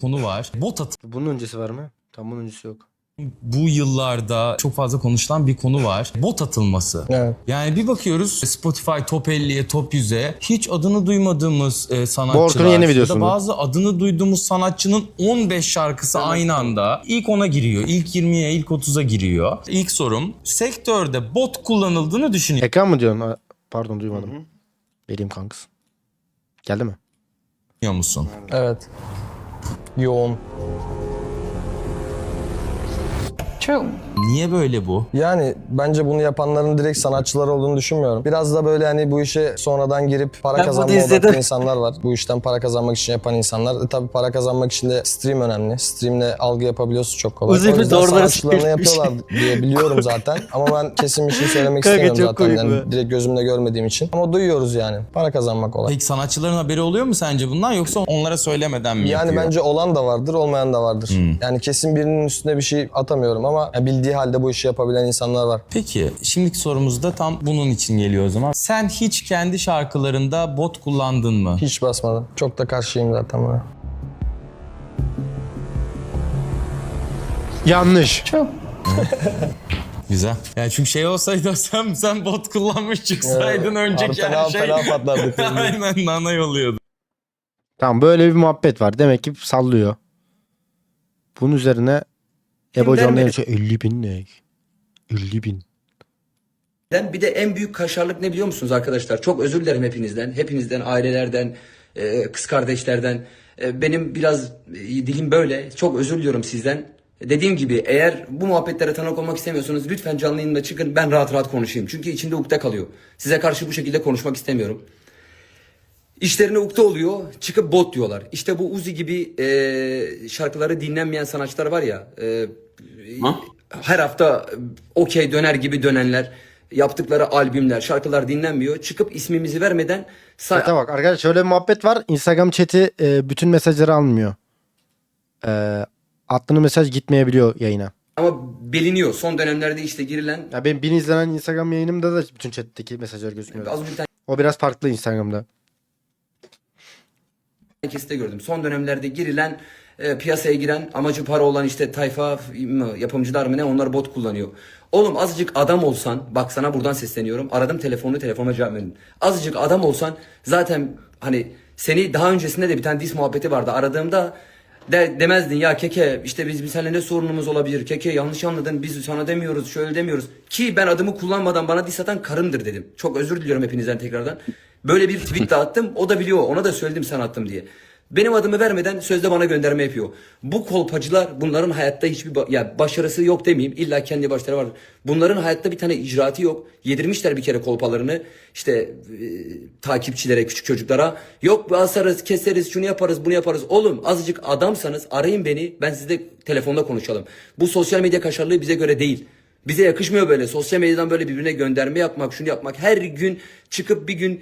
konu var. Bot Bunun öncesi var mı? Tam bunun öncesi yok. bu yıllarda çok fazla konuşulan bir konu var. Bot atılması. Evet. Yani bir bakıyoruz Spotify top 50'ye, top 100'e hiç adını duymadığımız e, Bu sanatçılar. Orkun'un yeni ya da videosu mu? bazı adını duyduğumuz sanatçının 15 şarkısı aynı anda ilk 10'a giriyor, ilk 20'ye, ilk 30'a giriyor. İlk sorum sektörde bot kullanıldığını düşünüyor Ekran mı diyorsun? Ha, Pardon duymadım. Vereyim kanks. Geldi mi? musun? Evet. Yoğun. True. Niye böyle bu? Yani bence bunu yapanların direkt sanatçılar olduğunu düşünmüyorum. Biraz da böyle hani bu işe sonradan girip para Ben kazanma odaklı insanlar var. Bu işten para kazanmak için yapan insanlar. E tabii para kazanmak için de stream önemli. Streamle algı yapabiliyorsun çok kolay. Uzun o bir yüzden doğruları sanatçılarını yapıyorlar diye biliyorum zaten. Ama ben kesin bir şey söylemek istemiyorum zaten. Yani direkt gözümle görmediğim için. Ama duyuyoruz yani. Para kazanmak kolay. Peki sanatçıların haberi oluyor mu sence bundan yoksa onlara söylemeden mi Yani yapıyor? bence olan da vardır, olmayan da vardır. Yani kesin birinin üstüne bir şey atamıyorum ama ya bildiği halde bu işi yapabilen insanlar var. Peki şimdiki sorumuz da tam bunun için geliyor o zaman. Sen hiç kendi şarkılarında bot kullandın mı? Hiç basmadım. Çok da karşıyım zaten buna. Yanlış. True. Güzel. Yani çünkü şey olsaydı sen sen bot kullanmış çıksaydın önceki her şey fena patlardık. aynen nana yolluyordu. Tamam böyle bir muhabbet var. Demek ki sallıyor. Bunun üzerine Ebo yaşıyor. 50 bin ne? 50 bin. Ben bir de en büyük kaşarlık ne biliyor musunuz arkadaşlar? Çok özür dilerim hepinizden. Hepinizden, ailelerden, e, kız kardeşlerden. E, benim biraz e, dilim böyle. Çok özür diliyorum sizden. Dediğim gibi eğer bu muhabbetlere tanık olmak istemiyorsanız lütfen canlı yayında çıkın ben rahat rahat konuşayım. Çünkü içimde ukde kalıyor. Size karşı bu şekilde konuşmak istemiyorum. İşlerine ukde oluyor, çıkıp bot diyorlar. İşte bu Uzi gibi e, şarkıları dinlenmeyen sanatçılar var ya, e, her hafta okey döner gibi dönenler, yaptıkları albümler, şarkılar dinlenmiyor. Çıkıp ismimizi vermeden Chat'e bak arkadaşlar şöyle bir muhabbet var. Instagram chat'i e, bütün mesajları almıyor. E, attığınız mesaj gitmeyebiliyor yayına. ama biliniyor. Son dönemlerde işte girilen Ya benim bin izlenen Instagram yayınımda da bütün chat'teki mesajlar gözükmüyor. az bir tane O biraz farklı Instagram'da. Kesite gördüm. Son dönemlerde girilen e, piyasaya giren amacı para olan işte tayfa mı yapımcılar mı ne onlar bot kullanıyor. Oğlum azıcık adam olsan bak sana buradan sesleniyorum. Aradım telefonu telefonuma cevap verin. Azıcık adam olsan zaten hani seni daha öncesinde de bir tane dis muhabbeti vardı. Aradığımda de, demezdin ya keke işte biz, biz seninle ne sorunumuz olabilir. Keke yanlış anladın biz sana demiyoruz şöyle demiyoruz. Ki ben adımı kullanmadan bana dis atan karımdır dedim. Çok özür diliyorum hepinizden tekrardan. Böyle bir tweet de attım. O da biliyor. Ona da söyledim sen attım diye. Benim adımı vermeden sözde bana gönderme yapıyor. Bu kolpacılar bunların hayatta hiçbir ba- ya başarısı yok demeyeyim. İlla kendi başları var. Bunların hayatta bir tane icraatı yok. Yedirmişler bir kere kolpalarını işte e, takipçilere, küçük çocuklara. Yok asarız, keseriz, şunu yaparız, bunu yaparız. Oğlum azıcık adamsanız arayın beni. Ben sizle telefonda konuşalım. Bu sosyal medya kaşarlığı bize göre değil. Bize yakışmıyor böyle. Sosyal medyadan böyle birbirine gönderme yapmak, şunu yapmak. Her gün çıkıp bir gün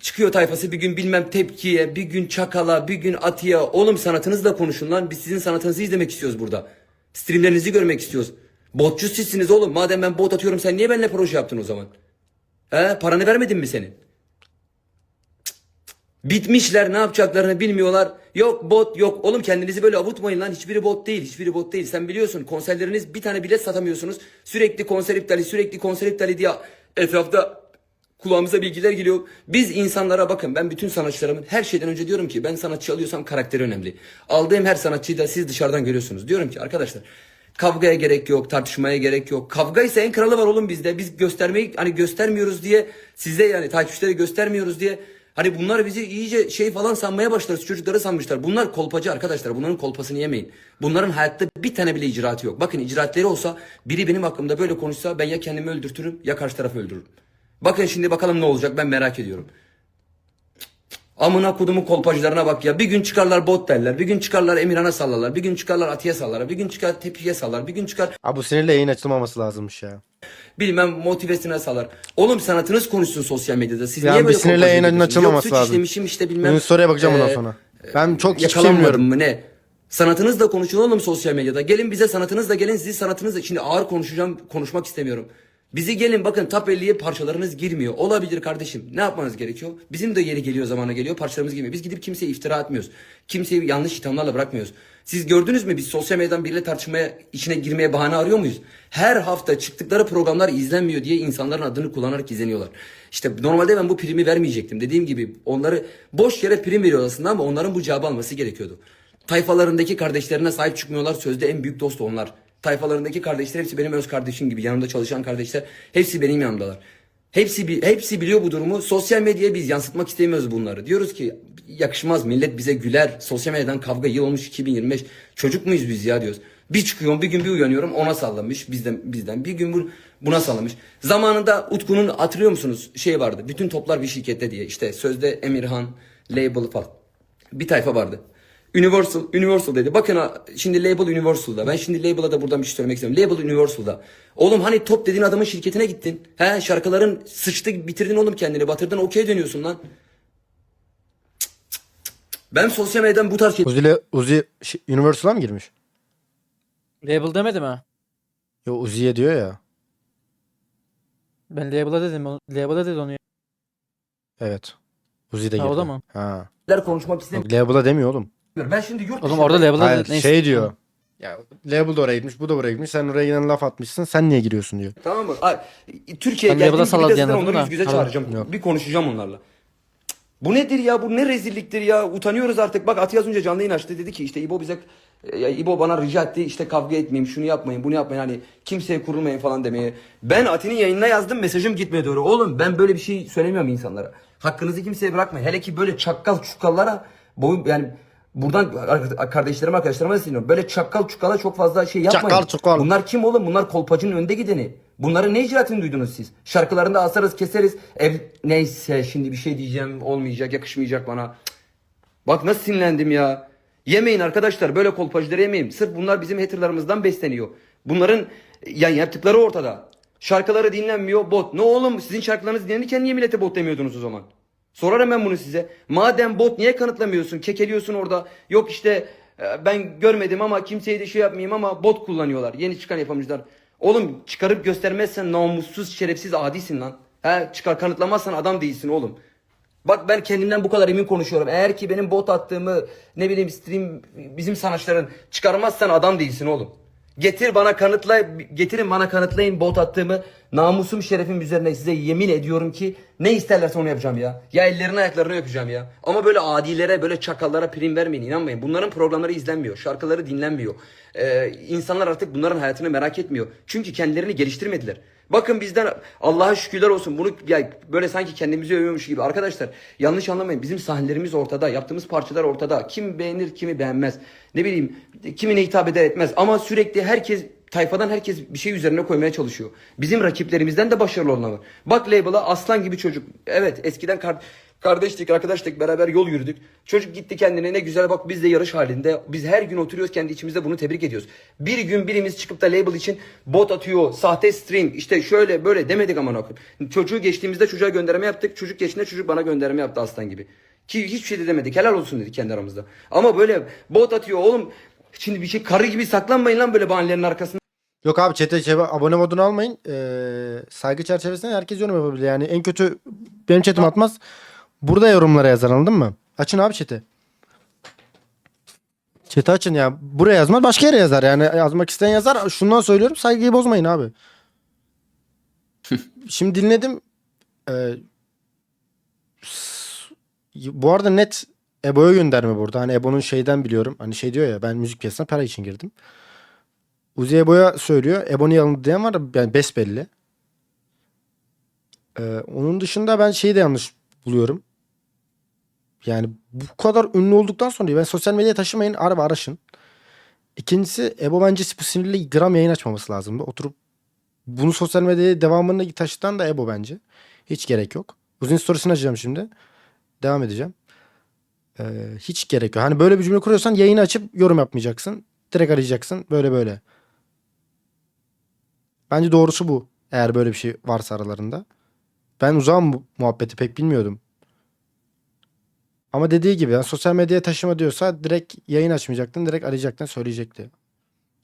çıkıyor tayfası bir gün bilmem tepkiye, bir gün çakala, bir gün atıya. Oğlum sanatınızla konuşun lan. Biz sizin sanatınızı izlemek istiyoruz burada. Streamlerinizi görmek istiyoruz. Botçu sizsiniz oğlum. Madem ben bot atıyorum sen niye benimle proje yaptın o zaman? He? Paranı vermedin mi senin? Bitmişler ne yapacaklarını bilmiyorlar. Yok bot yok. Oğlum kendinizi böyle avutmayın lan. Hiçbiri bot değil. Hiçbiri bot değil. Sen biliyorsun konserleriniz bir tane bilet satamıyorsunuz. Sürekli konser iptali sürekli konser iptali diye etrafta kulağımıza bilgiler geliyor. Biz insanlara bakın ben bütün sanatçılarımın her şeyden önce diyorum ki ben sanatçı alıyorsam karakteri önemli. Aldığım her sanatçıyı da siz dışarıdan görüyorsunuz. Diyorum ki arkadaşlar kavgaya gerek yok, tartışmaya gerek yok. Kavga ise en kralı var oğlum bizde. Biz göstermeyi hani göstermiyoruz diye size yani takipçilere göstermiyoruz diye Hani bunlar bizi iyice şey falan sanmaya başlarız. Çocukları sanmışlar. Bunlar kolpacı arkadaşlar. Bunların kolpasını yemeyin. Bunların hayatta bir tane bile icraatı yok. Bakın icraatleri olsa biri benim hakkımda böyle konuşsa ben ya kendimi öldürtürüm ya karşı tarafı öldürürüm. Bakın şimdi bakalım ne olacak ben merak ediyorum. Amına kodumun kolpacılarına bak ya. Bir gün çıkarlar bot derler. Bir gün çıkarlar Emirhan'a sallarlar. Bir gün çıkarlar Atiye sallarlar. Bir gün çıkar Tepi'ye sallar. Bir gün çıkar Abi bu sinirle yayın açılmaması lazımmış ya. bilmem motivesine salar. Oğlum sanatınız konuşsun sosyal medyada. Siz Yani niye bir böyle sinirle kolpacı yayın açılmaması Yok, suç lazım. işlemişim işte bilmem. Bunun soruya bakacağım bundan Ee, sonra. Ben çok hiçbir şey Yakalanmadım bilmiyorum. mı ne? Sanatınızla konuşun oğlum sosyal medyada. Gelin bize sanatınızla gelin sizi sanatınızla. Şimdi ağır konuşacağım konuşmak istemiyorum. Bizi gelin bakın top 50'ye parçalarınız girmiyor. Olabilir kardeşim. Ne yapmanız gerekiyor? Bizim de yeri geliyor zamana geliyor parçalarımız girmiyor. Biz gidip kimseye iftira atmıyoruz. Kimseyi yanlış ithamlarla bırakmıyoruz. Siz gördünüz mü biz sosyal medyadan biriyle tartışmaya, içine girmeye bahane arıyor muyuz? Her hafta çıktıkları programlar izlenmiyor diye insanların adını kullanarak izleniyorlar. İşte normalde ben bu primi vermeyecektim. Dediğim gibi onları boş yere prim veriyor aslında ama onların bu cevabı alması gerekiyordu. Tayfalarındaki kardeşlerine sahip çıkmıyorlar. Sözde en büyük dost onlar. Tayfalarındaki kardeşler hepsi benim öz kardeşim gibi. Yanımda çalışan kardeşler hepsi benim yanımdalar. Hepsi hepsi biliyor bu durumu. Sosyal medyaya biz yansıtmak istemiyoruz bunları. Diyoruz ki yakışmaz millet bize güler. Sosyal medyadan kavga yıl olmuş 2025. Çocuk muyuz biz ya diyoruz. Bir çıkıyorum bir gün bir uyanıyorum ona sallamış bizden bizden. Bir gün bu, buna sallamış. Zamanında Utku'nun hatırlıyor musunuz? Şey vardı. Bütün toplar bir şirkette diye. İşte sözde Emirhan, Label falan. Bir tayfa vardı. Universal, Universal dedi. Bakın ha, şimdi Label Universal'da. Ben şimdi Label'a da buradan bir şey söylemek istiyorum. Label Universal'da. Oğlum hani top dediğin adamın şirketine gittin. He şarkıların sıçtı bitirdin oğlum kendini. Batırdın okey dönüyorsun lan. Cık, cık, cık, cık. Ben sosyal medyadan bu tarz şey Uzi, ile- Uzi şey, Universal'a mı girmiş? Label demedi mi? Yo Uzi'ye diyor ya. Ben label'a dedim. Label'a dedi onu. ya. Evet. Uzi de Ha, girdi. o da mı? Ha. şeyler konuşmak istemiyorum. Label'a demiyor oğlum. Ben şimdi yurt Oğlum dışında- orada label'a Hayır. Neyse. şey diyor. Ya label de oraya gitmiş, bu da oraya gitmiş. Sen oraya giden laf atmışsın. Sen niye giriyorsun diyor. Tamam mı? Ay, Türkiye'ye Ben geldiğim label'a gibi salladı de zaten onları da. yüz göze Tamam. çağıracağım. Yok. Bir konuşacağım onlarla. Bu nedir ya? Bu ne rezilliktir ya? Utanıyoruz artık. Bak Ati az önce canlı yayın açtı. Dedi ki işte İbo bize ya İbo bana rica etti işte kavga etmeyin, şunu yapmayın, bunu yapmayın. Hani kimseye kurulmayın falan demeye. Ben Ati'nin yayınına yazdım. Mesajım gitmedi oraya. Oğlum ben böyle bir şey söylemiyorum insanlara. Hakkınızı kimseye bırakmayın. Hele ki böyle çakkal çukallara boyun yani Buradan ar- kardeşlerim arkadaşlarıma sesleniyorum. Böyle çakkal çukala çok fazla şey yapmayın. Çakkal çukal. Bunlar kim oğlum? Bunlar kolpacının önde gideni. Bunların ne icraatını duydunuz siz? Şarkılarında asarız keseriz. Ev neyse şimdi bir şey diyeceğim olmayacak yakışmayacak bana. Bak nasıl sinirlendim ya. Yemeyin arkadaşlar böyle kolpacıları yemeyin. Sırf bunlar bizim haterlarımızdan besleniyor. Bunların yani yaptıkları ortada. Şarkıları dinlenmiyor bot. Ne oğlum sizin şarkılarınız dinlenirken niye millete bot demiyordunuz o zaman? Sorarım ben bunu size. Madem bot niye kanıtlamıyorsun? Kekeliyorsun orada. Yok işte e, ben görmedim ama kimseye de şey yapmayayım ama bot kullanıyorlar. Yeni çıkan yapımcılar. Oğlum çıkarıp göstermezsen namussuz, şerefsiz, adisin lan. He, çıkar kanıtlamazsan adam değilsin oğlum. Bak ben kendimden bu kadar emin konuşuyorum. Eğer ki benim bot attığımı ne bileyim stream bizim sanatçıların çıkarmazsan adam değilsin oğlum. Getir bana kanıtla getirin bana kanıtlayın bot attığımı namusum şerefim üzerine size yemin ediyorum ki ne isterlerse onu yapacağım ya. Ya ellerini ayaklarını öpeceğim ya. Ama böyle adilere böyle çakallara prim vermeyin inanmayın. Bunların programları izlenmiyor. Şarkıları dinlenmiyor. Ee, insanlar artık bunların hayatını merak etmiyor. Çünkü kendilerini geliştirmediler. Bakın bizden Allah'a şükürler olsun. Bunu ya böyle sanki kendimizi övüyormuş gibi. Arkadaşlar yanlış anlamayın. Bizim sahnelerimiz ortada. Yaptığımız parçalar ortada. Kim beğenir, kimi beğenmez. Ne bileyim kimine hitap eder etmez. Ama sürekli herkes tayfadan herkes bir şey üzerine koymaya çalışıyor. Bizim rakiplerimizden de başarılı olanlar. Bak label'a aslan gibi çocuk. Evet eskiden kar Kardeştik, arkadaştık, beraber yol yürüdük. Çocuk gitti kendine ne güzel bak biz de yarış halinde. Biz her gün oturuyoruz kendi içimizde bunu tebrik ediyoruz. Bir gün birimiz çıkıp da label için bot atıyor, sahte string, işte şöyle böyle demedik aman okuyun. Çocuğu geçtiğimizde çocuğa gönderme yaptık. Çocuk geçtiğinde çocuk bana gönderme yaptı aslan gibi. Ki hiçbir şey de demedik. Helal olsun dedik kendi aramızda. Ama böyle bot atıyor oğlum. Şimdi bir şey karı gibi saklanmayın lan böyle bahanelerin arkasında. Yok abi chat'e şey- abone modunu almayın. Ee, saygı çerçevesinde herkes yorum yapabilir. Yani en kötü benim chat'im atmaz. Burada yorumlara yazar anladın mı? Açın abi chat'i. Chat'i açın ya. Buraya yazmaz başka yere yazar. Yani yazmak isteyen yazar. Şundan söylüyorum saygıyı bozmayın abi. Şimdi dinledim. Ee, bu arada net Ebo'ya gönderme burada. Hani Ebo'nun şeyden biliyorum. Hani şey diyor ya ben müzik piyasasına para için girdim. Uzi Ebo'ya söylüyor. Ebo'nun yanında diyen var yani besbelli. Ee, onun dışında ben şeyi de yanlış buluyorum. Yani bu kadar ünlü olduktan sonra ben sosyal medyaya taşımayın araba araşın. İkincisi Ebo bence bu sinirli gram yayın açmaması lazımdı. Oturup bunu sosyal medyaya devamını taşıtan da Ebo bence. Hiç gerek yok. Uzun storiesini açacağım şimdi. Devam edeceğim. Ee, hiç gerek yok. Hani böyle bir cümle kuruyorsan yayını açıp yorum yapmayacaksın. Direkt arayacaksın. Böyle böyle. Bence doğrusu bu. Eğer böyle bir şey varsa aralarında. Ben uzağım bu muhabbeti pek bilmiyordum. Ama dediği gibi yani sosyal medyaya taşıma diyorsa direkt yayın açmayacaktın. Direkt arayacaktın söyleyecekti.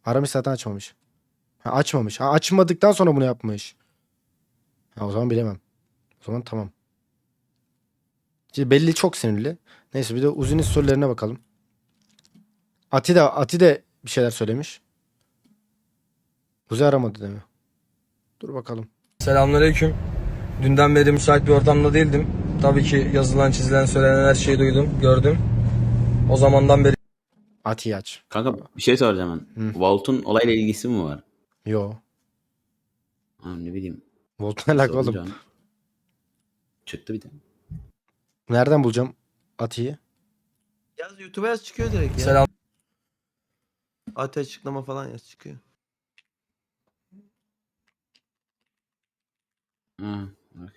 Aramış zaten açmamış. Ha, açmamış. Ha, açmadıktan sonra bunu yapmış. Ha, o zaman bilemem. O zaman tamam. Şimdi belli çok sinirli. Neyse bir de Uzi'nin sorularına bakalım. Ati de, Ati de bir şeyler söylemiş. Uzi aramadı değil mi? Dur bakalım. Selamünaleyküm. Dünden beri müsait bir ortamda değildim. Tabii ki yazılan, çizilen, söylenen her şeyi duydum, gördüm. O zamandan beri Ati'yi aç. Kanka bir şey soracağım ben. Volt'un olayla ilgisi mi var? Yo. Ha, ne bileyim. Volt'un alaka oğlum. soracağım. Çıktı bir de. Nereden bulacağım Ati'yi? Yaz YouTube'a yaz çıkıyor direkt ya. selam Ati açıklama falan yaz çıkıyor. Ha, okey.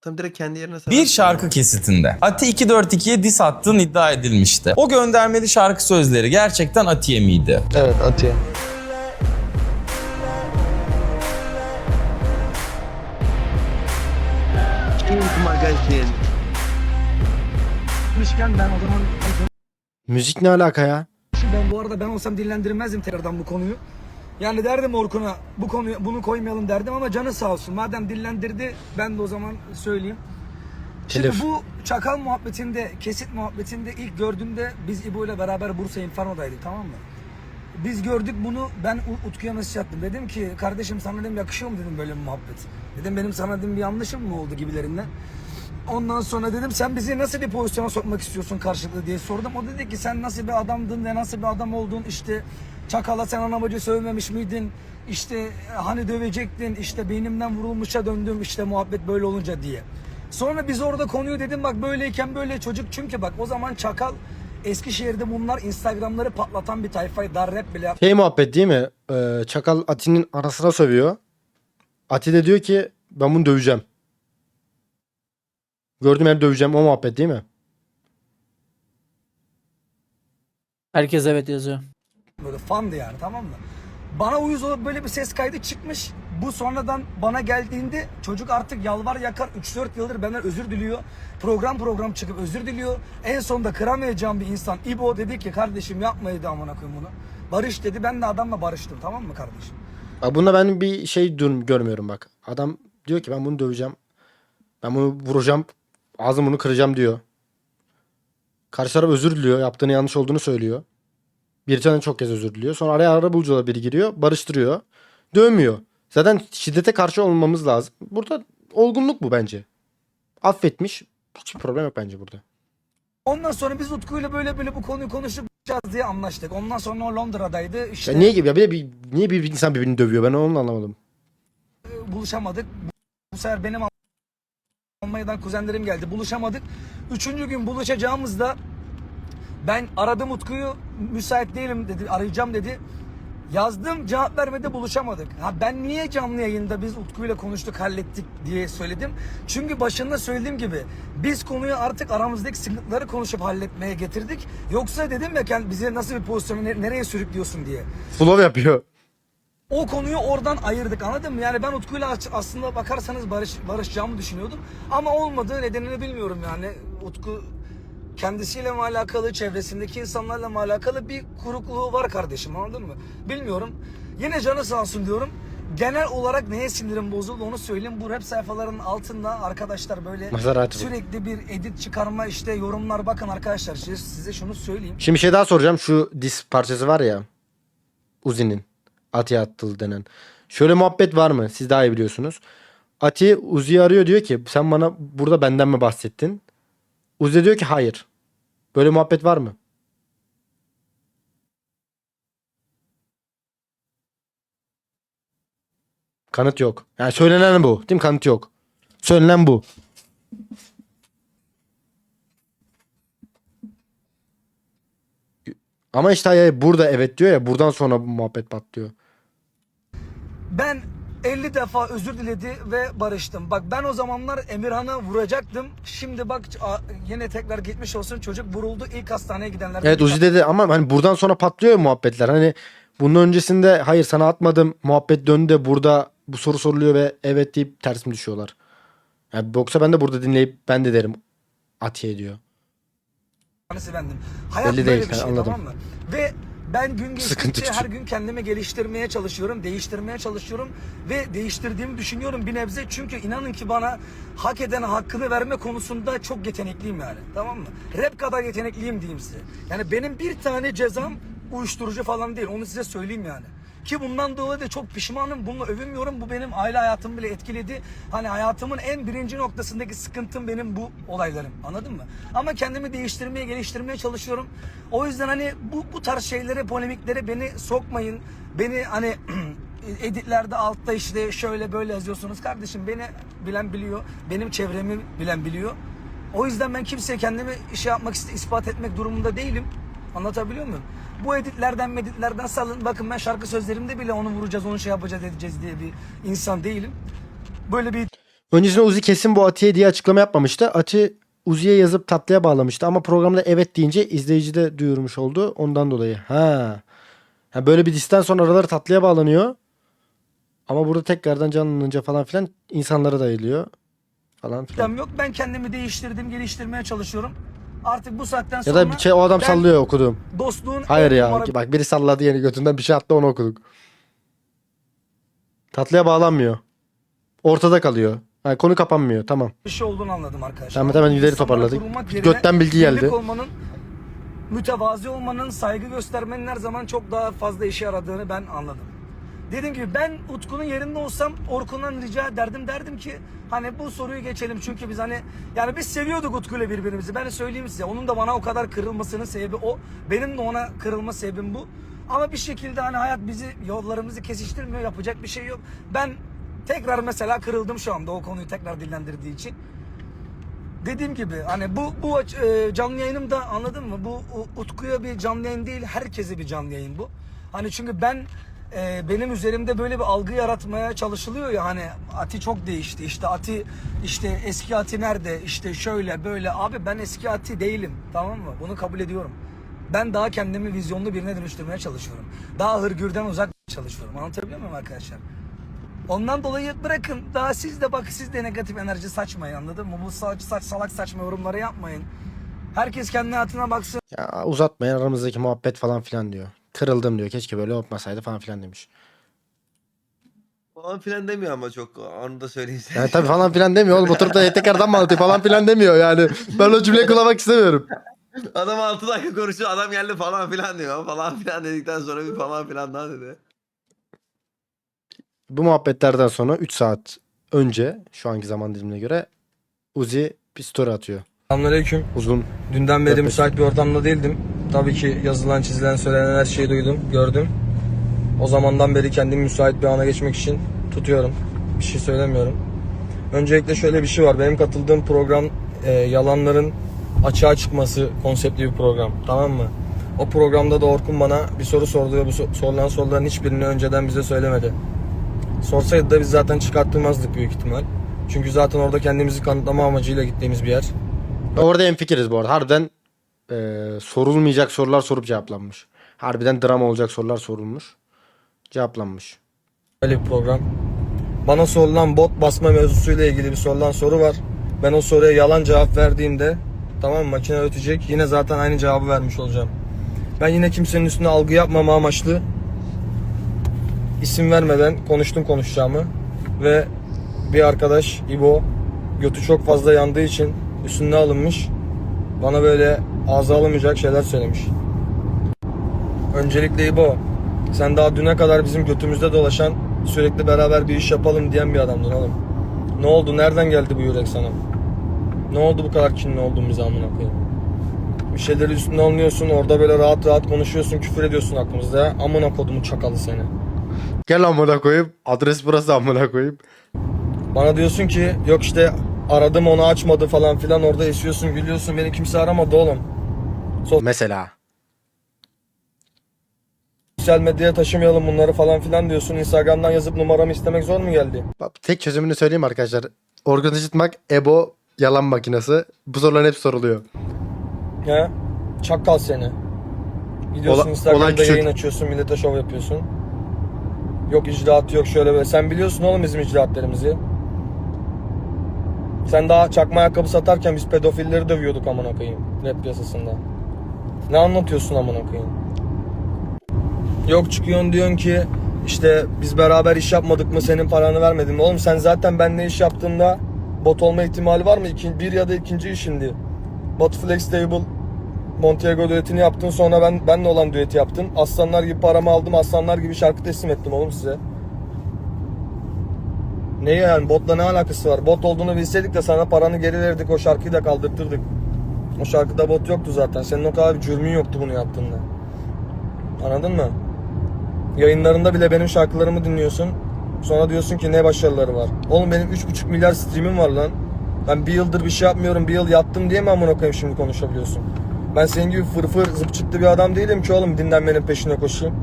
Tam direkt kendi yerine Bir seversin şarkı kesitinde Ati 242'ye diss attığın iddia edilmişti. O göndermeli şarkı sözleri gerçekten Atiye miydi? Evet Atiye. Kim magazin? Gitmişken ben o zaman Müzik ne alaka ya? ben bu arada ben olsam dillendirmezdim tekrardan bu konuyu. Yani derdim Orkun'a bu konuyu bunu koymayalım derdim ama canı sağ olsun. Madem dillendirdi ben de o zaman söyleyeyim. Şimdi bu çakal muhabbetinde, kesit muhabbetinde ilk gördüğümde biz İbo ile beraber Bursa Inferno'daydık tamam mı? Biz gördük bunu ben Utku'ya mesaj attım. Dedim ki kardeşim sana dedim yakışıyor mu dedim böyle bir muhabbet. Dedim benim sana dedim bir yanlışım mı oldu gibilerinden. Ondan sonra dedim sen bizi nasıl bir pozisyona sokmak istiyorsun karşılıklı diye sordum. O dedi ki sen nasıl bir adamdın ve nasıl bir adam oldun işte çakala sen anamacı sövmemiş miydin? İşte e, hani dövecektin işte beynimden vurulmuşa döndüm işte muhabbet böyle olunca diye. Sonra biz orada konuyu dedim bak böyleyken böyle çocuk çünkü bak o zaman çakal Eskişehir'de bunlar Instagram'ları patlatan bir tayfaydı. Dar rap bile Şey muhabbet değil mi? Ee, Çakal Ati'nin anasına sövüyor. Ati de diyor ki ben bunu döveceğim. Gördüm her döveceğim o muhabbet değil mi? Herkes evet yazıyor. Böyle fandı yani tamam mı? Bana uyuz olup böyle bir ses kaydı çıkmış. Bu sonradan bana geldiğinde çocuk artık yalvar yakar 3-4 yıldır benden özür diliyor. Program program çıkıp özür diliyor. En sonunda kıramayacağım bir insan İbo dedi ki kardeşim yapmaydı amına koyayım bunu. Barış dedi ben de adamla barıştım tamam mı kardeşim? Bak bunda ben bir şey dur- görmüyorum bak. Adam diyor ki ben bunu döveceğim. Ben bunu vuracağım. Ağzım bunu kıracağım diyor. Karşı taraf özür diliyor. Yaptığını yanlış olduğunu söylüyor. Bir tane çok kez özür diliyor. Sonra araya ara bulucular biri giriyor. Barıştırıyor. Dövmüyor. Zaten şiddete karşı olmamız lazım. Burada olgunluk bu bence. Affetmiş. Hiçbir problem yok bence burada. Ondan sonra biz Utku'yla böyle böyle bu konuyu konuşup diye anlaştık. Ondan sonra o Londra'daydı. İşte Ya niye gibi ya bir de bir, niye bir insan birbirini dövüyor ben onu anlamadım. buluşamadık. Bu sefer benim Almanya'dan kuzenlerim geldi. Buluşamadık. Üçüncü gün buluşacağımızda ben aradım Utku'yu müsait değilim dedi. Arayacağım dedi. Yazdım cevap vermedi buluşamadık. Ha ben niye canlı yayında biz Utku'yla konuştuk hallettik diye söyledim. Çünkü başında söylediğim gibi biz konuyu artık aramızdaki sıkıntıları konuşup halletmeye getirdik. Yoksa dedim ya kend- bize nasıl bir pozisyonu ne- nereye sürüklüyorsun diye. Flow yapıyor. O konuyu oradan ayırdık anladın mı? Yani ben Utku'yla aslında bakarsanız barış, barışacağımı düşünüyordum. Ama olmadı nedenini bilmiyorum yani. Utku kendisiyle mi alakalı, çevresindeki insanlarla mı alakalı bir kurukluğu var kardeşim anladın mı? Bilmiyorum. Yine canı sağ olsun diyorum. Genel olarak neye sinirim bozuldu onu söyleyeyim. Bu rap sayfalarının altında arkadaşlar böyle Maserati sürekli bir edit çıkarma işte yorumlar bakın arkadaşlar size, size şunu söyleyeyim. Şimdi bir şey daha soracağım. Şu dis parçası var ya. Uzi'nin. Atiye attılı denen. Şöyle muhabbet var mı? Siz daha iyi biliyorsunuz. Ati Uzi'yi arıyor diyor ki sen bana burada benden mi bahsettin? Uzi de diyor ki hayır. Böyle muhabbet var mı? Kanıt yok. Yani söylenen bu. Değil mi? Kanıt yok. Söylenen bu. Ama işte burada evet diyor ya buradan sonra bu muhabbet patlıyor. Ben 50 defa özür diledi ve barıştım. Bak ben o zamanlar Emirhan'ı vuracaktım. Şimdi bak yine tekrar gitmiş olsun çocuk vuruldu. İlk hastaneye gidenler. Evet Uzi dedi ama hani buradan sonra patlıyor ya muhabbetler. Hani bunun öncesinde hayır sana atmadım muhabbet döndü de burada bu soru soruluyor ve evet deyip ters mi düşüyorlar? Yani yoksa ben de burada dinleyip ben de derim Atiye diyor. bendim. Hayat Belli böyle değil, bir şey anladım. tamam mı? Ve Ben gün geçtikçe her gün kendimi geliştirmeye çalışıyorum, değiştirmeye çalışıyorum ve değiştirdiğimi düşünüyorum bir nebze. Çünkü inanın ki bana hak eden hakkını verme konusunda çok yetenekliyim yani. Tamam mı? Rap kadar yetenekliyim diyeyim size. Yani benim bir tane cezam uyuşturucu falan değil. Onu size söyleyeyim yani. Ki bundan dolayı da çok pişmanım. Bununla övünmüyorum. Bu benim aile hayatımı bile etkiledi. Hani hayatımın en birinci noktasındaki sıkıntım benim bu olaylarım. Anladın mı? Ama kendimi değiştirmeye, geliştirmeye çalışıyorum. O yüzden hani bu, bu tarz şeylere, polemiklere beni sokmayın. Beni hani editlerde altta işte şöyle böyle yazıyorsunuz. Kardeşim beni bilen biliyor. Benim çevremi bilen biliyor. O yüzden ben kimseye kendimi şey yapmak, ispat etmek durumunda değilim. Anlatabiliyor muyum? Bu editlerden meditlerden salın. Bakın ben şarkı sözlerimde bile onu vuracağız, onu şey yapacağız edeceğiz diye bir insan değilim. Böyle bir Öncesinde Uzi kesin bu Ati'ye diye açıklama yapmamıştı. Ati Uzi'ye yazıp tatlıya bağlamıştı ama programda evet deyince izleyici de duyurmuş oldu ondan dolayı. Ha. ha böyle bir disten sonra araları tatlıya bağlanıyor. Ama burada tekrardan canlanınca falan filan insanlara da yayılıyor. Falan filan. yok. Ben kendimi değiştirdim, geliştirmeye çalışıyorum. Artık bu saatten Ya sonra da bir şey, o adam ben sallıyor okudum. dostluğun Hayır ya. numara Bak biri salladı yeni götünden bir şey attı onu okuduk. Tatlıya bağlanmıyor. Ortada kalıyor. Ha, konu kapanmıyor. Tamam. bir şey olduğunu anladım arkadaşlar. Tamam, hemen ileri toparladık. Götten bilgi geldi. olmanın, mütevazi olmanın, saygı göstermenin her zaman çok daha fazla işe yaradığını ben anladım. Dediğim gibi ben Utku'nun yerinde olsam Orkun'dan rica ederdim. Derdim ki hani bu soruyu geçelim çünkü biz hani yani biz seviyorduk Utku'yla birbirimizi. Ben söyleyeyim size. Onun da bana o kadar kırılmasının sebebi o. Benim de ona kırılma sebebim bu. Ama bir şekilde hani hayat bizi yollarımızı kesiştirmiyor. Yapacak bir şey yok. Ben tekrar mesela kırıldım şu anda o konuyu tekrar dillendirdiği için. Dediğim gibi hani bu bu e, canlı yayınım da anladın mı? Bu Utku'ya bir canlı yayın değil, herkese bir canlı yayın bu. Hani çünkü ben e, benim üzerimde böyle bir algı yaratmaya çalışılıyor ya hani Ati çok değişti. İşte Ati işte eski Ati nerede? İşte şöyle böyle. Abi ben eski Ati değilim. Tamam mı? Bunu kabul ediyorum. Ben daha kendimi vizyonlu birine dönüştürmeye çalışıyorum. Daha hırgürden uzak çalışıyorum. Anlatabiliyor muyum arkadaşlar? Ondan dolayı bırakın. Daha siz de bak siz de negatif enerji saçmayın anladın mı? Bu saç, saç salak saçma yorumları yapmayın. Herkes kendi hayatına baksın. Ya uzatmayın aramızdaki muhabbet falan filan diyor. Kırıldım diyor. Keşke böyle olmasaydı falan filan demiş. Falan filan demiyor ama çok onu da söyleyeyim size. Yani tabii falan filan demiyor oğlum. Oturup da tekrardan mı anlatıyor falan filan demiyor yani. Ben o cümleyi kullanmak istemiyorum. Adam 6 dakika konuşuyor adam geldi falan filan diyor. Falan filan dedikten sonra bir falan filan daha dedi. Bu muhabbetlerden sonra 3 saat önce şu anki zaman dilimine göre Uzi bir story atıyor. Selamünaleyküm. Uzun. Dünden beri müsait bir ortamda değildim. Tabii ki yazılan, çizilen, söylenen her şeyi duydum, gördüm. O zamandan beri kendimi müsait bir ana geçmek için tutuyorum. Bir şey söylemiyorum. Öncelikle şöyle bir şey var. Benim katıldığım program e, yalanların açığa çıkması konseptli bir program. Tamam mı? O programda da Orkun bana bir soru sordu ve bu so- sorulan soruların hiçbirini önceden bize söylemedi. Sorsaydı da biz zaten çıkarttırmazdık büyük ihtimal. Çünkü zaten orada kendimizi kanıtlama amacıyla gittiğimiz bir yer. Orada en fikiriz bu arada. Harbiden e, sorulmayacak sorular sorup cevaplanmış. Harbiden drama olacak sorular sorulmuş. Cevaplanmış. Böyle bir program. Bana sorulan bot basma mevzusuyla ilgili bir sorulan soru var. Ben o soruya yalan cevap verdiğimde tamam mı, makine ötecek. Yine zaten aynı cevabı vermiş olacağım. Ben yine kimsenin üstüne algı yapmama amaçlı isim vermeden konuştum konuşacağımı ve bir arkadaş İbo götü çok fazla yandığı için üstüne alınmış. Bana böyle ağza alınmayacak şeyler söylemiş. Öncelikle İbo sen daha düne kadar bizim götümüzde dolaşan sürekli beraber bir iş yapalım diyen bir adamdın oğlum. Ne oldu? Nereden geldi bu yürek sana? Ne oldu bu kadar kinli olduğun bize amına koyayım? Bir şeyleri üstüne alınıyorsun orada böyle rahat rahat konuşuyorsun küfür ediyorsun aklımızda ya. Amına kodumu çakalı seni. Gel amına koyayım. Adres burası amına koyayım. Bana diyorsun ki yok işte aradım onu açmadı falan filan orada esiyorsun gülüyorsun beni kimse aramadı oğlum. Mesela. Sosyal medyaya taşımayalım bunları falan filan diyorsun. Instagram'dan yazıp numaramı istemek zor mu geldi? Bak, tek çözümünü söyleyeyim arkadaşlar. Organize tutmak Ebo yalan makinesi. Bu soruların hep soruluyor. He? Çakal seni. Gidiyorsun Ola- Instagram'da olay küçük. yayın açıyorsun, millete şov yapıyorsun. Yok icraat yok şöyle böyle. Sen biliyorsun oğlum bizim icraatlerimizi. Sen daha çakma ayakkabı satarken biz pedofilleri dövüyorduk amına koyayım rap piyasasında. Ne anlatıyorsun amına koyayım? Yok çıkıyorsun diyorsun ki işte biz beraber iş yapmadık mı senin paranı vermedim mi? Oğlum sen zaten benimle iş yaptığında bot olma ihtimali var mı? İkin, bir ya da ikinci işindi. Bot Flex Table Montego düetini yaptın sonra ben benle olan düeti yaptın. Aslanlar gibi paramı aldım aslanlar gibi şarkı teslim ettim oğlum size. Ne yani botla ne alakası var? Bot olduğunu bilseydik de sana paranı geri verirdik o şarkıyı da kaldırtırdık. O şarkıda bot yoktu zaten. Senin o kadar bir cürmün yoktu bunu yaptığında. Anladın mı? Yayınlarında bile benim şarkılarımı dinliyorsun. Sonra diyorsun ki ne başarıları var. Oğlum benim 3,5 milyar streamim var lan. Ben bir yıldır bir şey yapmıyorum. Bir yıl yattım diye mi amına koyayım şimdi konuşabiliyorsun? Ben senin gibi fırfır zıp çıktı bir adam değilim ki oğlum dinlenmenin peşine koşayım.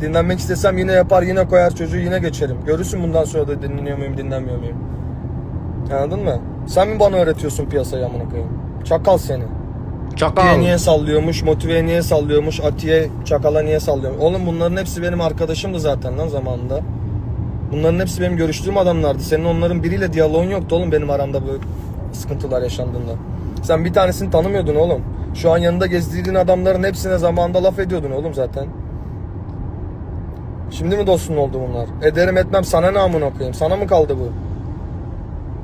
Dinlenmek istesem yine yapar yine koyar çocuğu yine geçerim. Görürsün bundan sonra da dinleniyor muyum dinlenmiyor muyum. Anladın mı? Sen mi bana öğretiyorsun piyasayı amına koyayım? Çakal seni. Çakal. Niye sallıyormuş, Motive'ye niye sallıyormuş, Atiye Çakal'a niye sallıyormuş. Oğlum bunların hepsi benim arkadaşımdı zaten lan zamanında. Bunların hepsi benim görüştüğüm adamlardı. Senin onların biriyle diyaloğun yoktu oğlum benim aramda böyle sıkıntılar yaşandığında. Sen bir tanesini tanımıyordun oğlum. Şu an yanında gezdirdiğin adamların hepsine zamanında laf ediyordun oğlum zaten. Şimdi mi dostun oldu bunlar? Ederim etmem sana ne amına koyayım? Sana mı kaldı bu?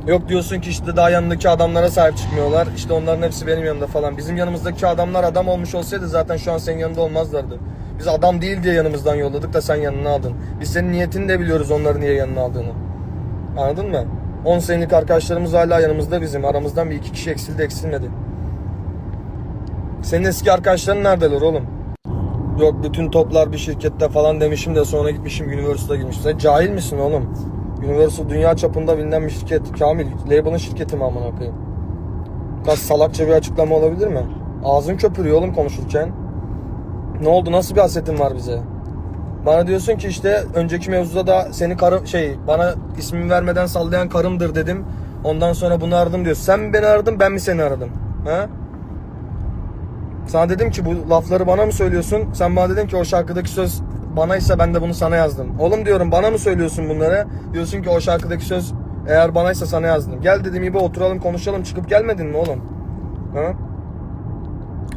Yok diyorsun ki işte daha yanındaki adamlara sahip çıkmıyorlar. İşte onların hepsi benim yanımda falan. Bizim yanımızdaki adamlar adam olmuş olsaydı zaten şu an senin yanında olmazlardı. Biz adam değil diye yanımızdan yolladık da sen yanına aldın. Biz senin niyetini de biliyoruz onları niye yanına aldığını. Anladın mı? 10 senelik arkadaşlarımız hala yanımızda bizim. Aramızdan bir iki kişi eksildi eksilmedi. Senin eski arkadaşların neredeler oğlum? Yok bütün toplar bir şirkette falan demişim de sonra gitmişim Universal'a girmişim. Sen cahil misin oğlum? Universal dünya çapında bilinen bir şirket. Kamil, label'ın şirketi mi amına koyayım? Kadar salakça bir açıklama olabilir mi? Ağzın köpürüyor oğlum konuşurken. Ne oldu? Nasıl bir hasetin var bize? Bana diyorsun ki işte önceki mevzuda da seni karı şey bana ismimi vermeden sallayan karımdır dedim. Ondan sonra bunu aradım diyorsun. Sen mi beni aradın ben mi seni aradım? He? Sana dedim ki bu lafları bana mı söylüyorsun? Sen bana dedin ki o şarkıdaki söz bana ise ben de bunu sana yazdım. Oğlum diyorum bana mı söylüyorsun bunları? Diyorsun ki o şarkıdaki söz eğer banaysa sana yazdım. Gel dedim İbo oturalım konuşalım çıkıp gelmedin mi oğlum? Ha?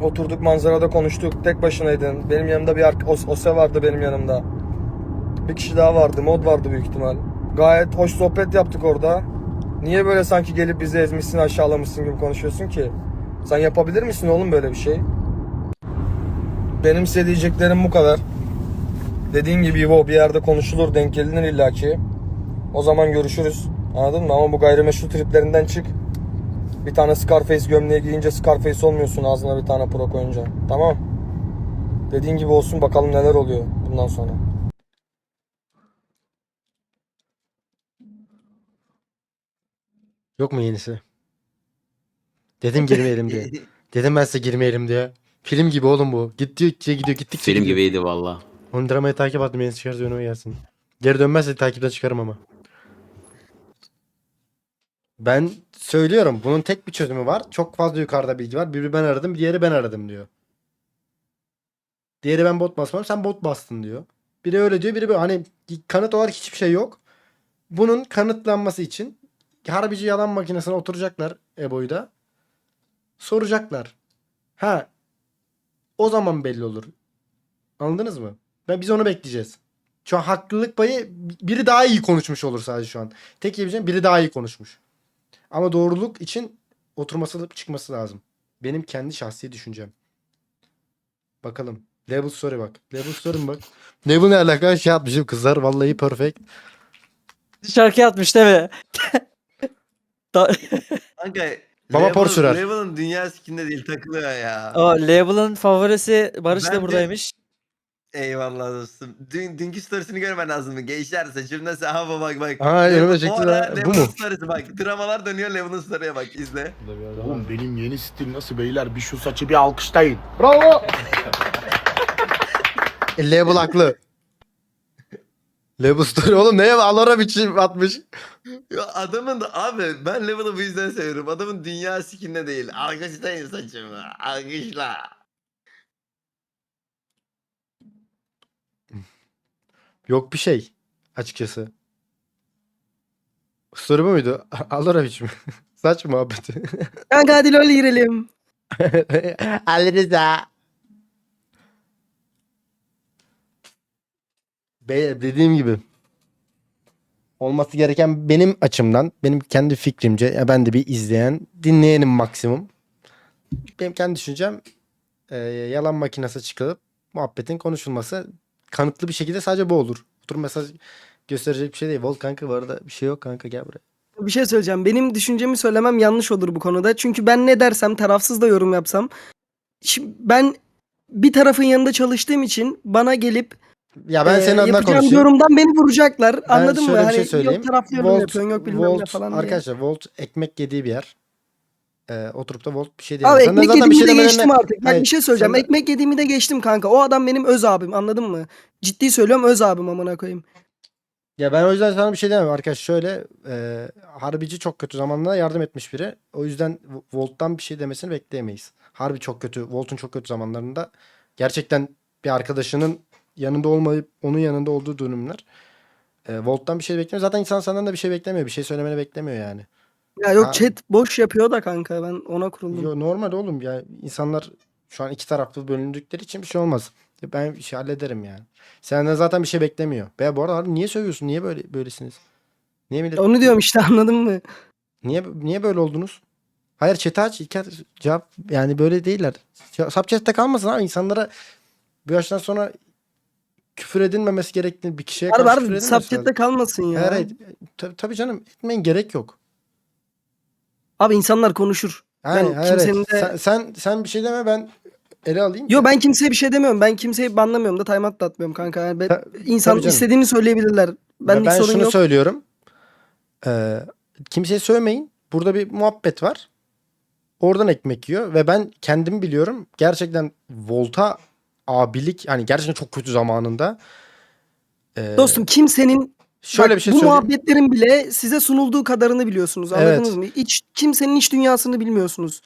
Oturduk manzarada konuştuk. Tek başınaydın. Benim yanımda bir Os- Ose vardı benim yanımda. Bir kişi daha vardı. Mod vardı büyük ihtimal. Gayet hoş sohbet yaptık orada. Niye böyle sanki gelip bizi ezmişsin aşağılamışsın gibi konuşuyorsun ki? Sen yapabilir misin oğlum böyle bir şey? Benim size diyeceklerim bu kadar. Dediğim gibi İvo bir yerde konuşulur denk gelinir illaki. O zaman görüşürüz. Anladın mı? Ama bu gayrimeşru triplerinden çık. Bir tane Scarface gömleği giyince Scarface olmuyorsun ağzına bir tane pro koyunca. Tamam. Dediğin gibi olsun bakalım neler oluyor bundan sonra. Yok mu yenisi? Dedim girmeyelim diye. Dedim ben size girmeyelim diye. Film gibi oğlum bu. Gittikçe gidiyor gittikçe Film gidiyor. gibiydi valla. Onu dramayı takip attım. Yenisi çıkarsa önüme gelsin. Geri dönmezse takipten çıkarım ama. Ben söylüyorum. Bunun tek bir çözümü var. Çok fazla yukarıda bilgi var. Biri ben aradım, diğeri ben aradım diyor. Diğeri ben bot basmadım, sen bot bastın diyor. Biri öyle diyor, biri böyle. Hani kanıt olarak hiçbir şey yok. Bunun kanıtlanması için harbici yalan makinesine oturacaklar Ebo'yu da. Soracaklar. Ha. O zaman belli olur. Anladınız mı? Ve biz onu bekleyeceğiz. Şu an haklılık payı biri daha iyi konuşmuş olur sadece şu an. Tek diyebileceğim biri daha iyi konuşmuş. Ama doğruluk için oturması çıkması lazım. Benim kendi şahsi düşüncem. Bakalım. Level story bak. Level story mi bak? Level ne alaka? Şey atmışım kızlar. Vallahi perfect. Şarkı atmış değil mi? Da- Kanka Baba por sürer. Level'ın dünya sikinde değil takılıyor ya. o Label'ın favorisi Barış da buradaymış. Eyvallah dostum. Dün, dünkü storiesini görmen lazım mı? Gençler seçimde sen ha bak bak. Aa, Level- o çekti ara lan. Bu Level'ın mu? Storiesi bak. Dramalar dönüyor Level'ın story'e bak izle. Oğlum benim yeni stil nasıl beyler? Bir şu saçı bir alkışlayın. Bravo. E, Label haklı. Label story oğlum neye Alora biçim atmış. Ya adamın da abi ben Level'ı bu yüzden seviyorum. Adamın dünya sikinde değil. Alkışlayın saçımı. Alkışla. Yok bir şey açıkçası. Story bu muydu? Alora biçim. Saç muhabbeti. Kanka hadi LoL girelim. Ali Rıza. Be- dediğim gibi olması gereken benim açımdan, benim kendi fikrimce, ya ben de bir izleyen, dinleyenim maksimum. Benim kendi düşüncem e, yalan makinesi çıkılıp muhabbetin konuşulması kanıtlı bir şekilde sadece bu olur. Oturum mesaj gösterecek bir şey değil. Vol kanka bu arada bir şey yok kanka gel buraya. Bir şey söyleyeceğim. Benim düşüncemi söylemem yanlış olur bu konuda. Çünkü ben ne dersem tarafsız da yorum yapsam. Şimdi ben bir tarafın yanında çalıştığım için bana gelip Ya ben e, senin adına konuşayım. yorumdan beni vuracaklar. Ben Anladın mı? Hani şey söyleyeyim. yok taraflı yorum Volt- yapıyorsun yok bilmem ne falan diye. Arkadaşlar Volt ekmek yediği bir yer. Ee, oturup da Volt bir şey Abi diyemez. Sen de ekmek zaten bir yediğimi şey de demelerine- geçtim artık. Bak Hayır, bir şey söyleyeceğim. de- Ekmek yediğimi de geçtim kanka. O adam benim öz abim anladın mı? Ciddi söylüyorum öz abim amına koyayım. Ya ben o yüzden sana bir şey demem arkadaş. Şöyle e, Harbici çok kötü zamanlarda yardım etmiş biri. O yüzden Volt'tan bir şey demesini bekleyemeyiz. Harbi çok kötü. Volt'un çok kötü zamanlarında gerçekten bir arkadaşının yanında olmayıp onun yanında olduğu dönümler. E, Volt'tan bir şey beklemiyor. Zaten insan senden de bir şey beklemiyor. Bir şey söylemeni beklemiyor yani. Ya yok Ha. chat boş yapıyor da kanka ben ona kuruldum. Yo, normal oğlum ya. insanlar şu an iki taraflı bölündükleri için bir şey olmaz. Ben bir şey hallederim yani. Senden zaten bir şey beklemiyor. Be bu arada harbi niye sövüyorsun? Niye böyle böylesiniz? Niye millet Onu diyorum işte anladın mı? Niye niye böyle oldunuz? Hayır chat'i aç. İlker cevap yani böyle değiller. Ya, Sub chat'te kalmasın abi. insanlara bu yaştan sonra küfür edilmemesi gerektiğini bir kişiye Harbi karşı küfür harbi edilmemesi subchat'te lazım. kalmasın ya. Hayır, hayır. Tabii, tabii canım etmeyin gerek yok. Abi insanlar konuşur. Hayır, Ben hayır, kimsenin de- Sen, sen sen bir şey deme ben ele alayım. Yo ben kimseye bir şey demiyorum. Ben kimseyi banlamıyorum da timeout da atmıyorum kanka. Yani ben- Ta- insan istediğini söyleyebilirler. Ben, ben sorun şunu yok. söylüyorum. Ee, kimseye söylemeyin. Burada bir muhabbet var. Oradan ekmek yiyor ve ben kendim biliyorum. Gerçekten Volta abilik hani gerçekten çok kötü zamanında. Ee, Dostum kimsenin şöyle bak, bir şey bu söyleyeyim. muhabbetlerin bile size sunulduğu kadarını biliyorsunuz. Anladınız Evet. mı? Hiç kimsenin iç dünyasını bilmiyorsunuz.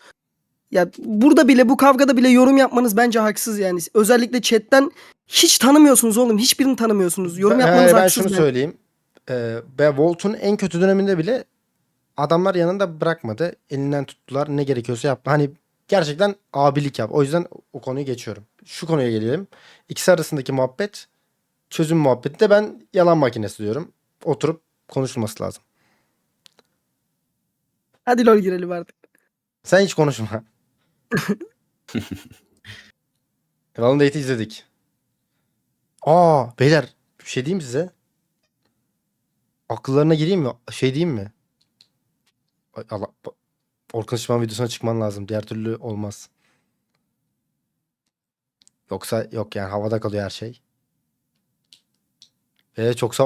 Ya burada bile bu kavgada bile yorum yapmanız bence haksız yani. Özellikle chatten hiç tanımıyorsunuz oğlum. Hiçbirini tanımıyorsunuz. Yorum Ben- yapmanız ben haksız. şunu bence. söyleyeyim. Ee, ve Volt'un en kötü döneminde bile adamlar yanında bırakmadı. Elinden tuttular. Ne gerekiyorsa yaptı. Hani gerçekten abilik yap. O yüzden o konuyu geçiyorum. Şu konuya gelelim. İkisi arasındaki muhabbet çözüm muhabbeti de ben yalan makinesi diyorum. Oturup konuşulması lazım. Hadi lol girelim artık. Sen hiç konuşma. Yalan Date'i izledik. Aa beyler bir şey diyeyim size. Akıllarına gireyim mi? Şey diyeyim mi? Ay, Allah, Orkun Işman videosuna çıkman lazım. Diğer türlü olmaz. Yoksa yok yani havada kalıyor her şey. Ve çok sağ